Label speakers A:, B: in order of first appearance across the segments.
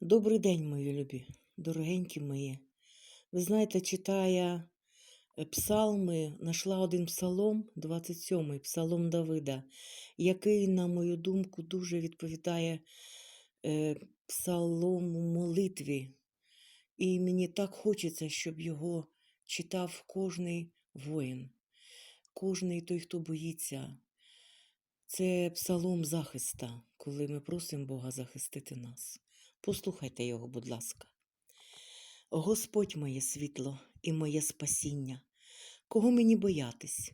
A: Добрий день, мої любі, дорогенькі мої. Ви знаєте, читая е, псалми, знайшла один псалом, 27-й псалом Давида, який, на мою думку, дуже відповідає е, псалому молитві. І мені так хочеться, щоб його читав кожний воїн, кожний той, хто боїться. Це псалом захиста, коли ми просимо Бога захистити нас. Послухайте його, будь ласка. Господь моє світло і моє спасіння, кого мені боятись?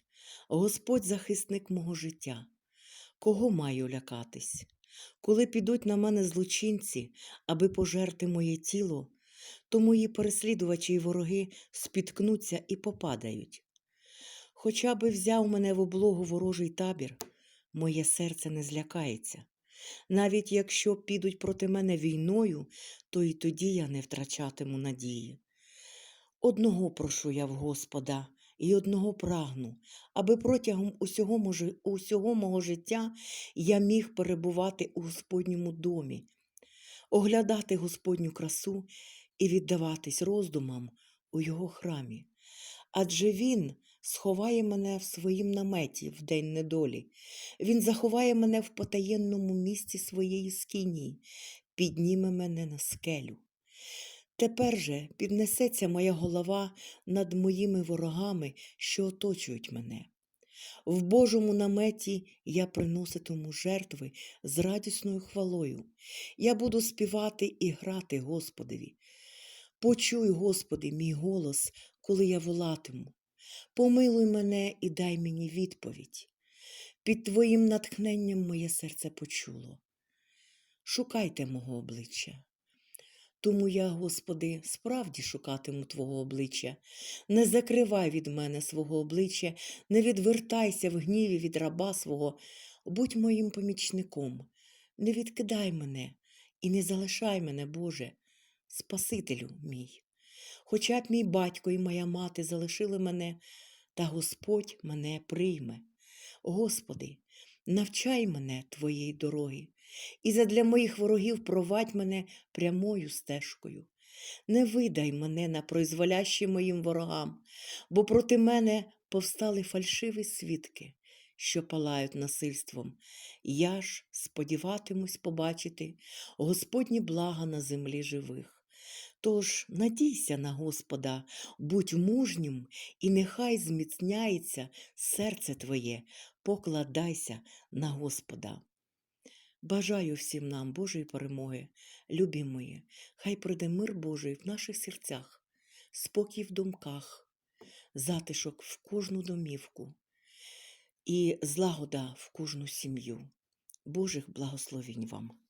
A: Господь захисник мого життя, кого маю лякатись? Коли підуть на мене злочинці, аби пожерти моє тіло, то мої переслідувачі й вороги спіткнуться і попадають. Хоча би взяв мене в облогу ворожий табір, моє серце не злякається. Навіть якщо підуть проти мене війною, то і тоді я не втрачатиму надії. Одного прошу я в Господа і одного прагну, аби протягом усього, може, усього мого життя я міг перебувати у Господньому домі, оглядати Господню красу і віддаватись роздумам у Його храмі. Адже Він сховає мене в своїм наметі в день недолі. Він заховає мене в потаєнному місці своєї скині, підніме мене на скелю. Тепер же піднесеться моя голова над моїми ворогами, що оточують мене. В Божому наметі я приноситиму жертви з радісною хвалою. Я буду співати і грати Господові. Почуй, Господи, мій голос, коли я волатиму. Помилуй мене і дай мені відповідь. Під Твоїм натхненням моє серце почуло. Шукайте мого обличчя. Тому я, Господи, справді шукатиму Твого обличчя. Не закривай від мене свого обличчя, не відвертайся в гніві від раба свого, будь моїм помічником, не відкидай мене і не залишай мене, Боже, Спасителю мій. Хоча б мій батько і моя мати залишили мене, та Господь мене прийме. Господи, навчай мене Твоєї дороги, і задля моїх ворогів провадь мене прямою стежкою. Не видай мене на произволяще моїм ворогам, бо проти мене повстали фальшиві свідки, що палають насильством. Я ж сподіватимусь побачити Господні блага на землі живих. Тож надійся на Господа, будь мужнім, і нехай зміцняється серце твоє, покладайся на Господа. Бажаю всім нам Божої перемоги, любі мої, хай прийде мир Божий в наших серцях, спокій в думках, затишок в кожну домівку і злагода в кожну сім'ю. Божих благословінь вам!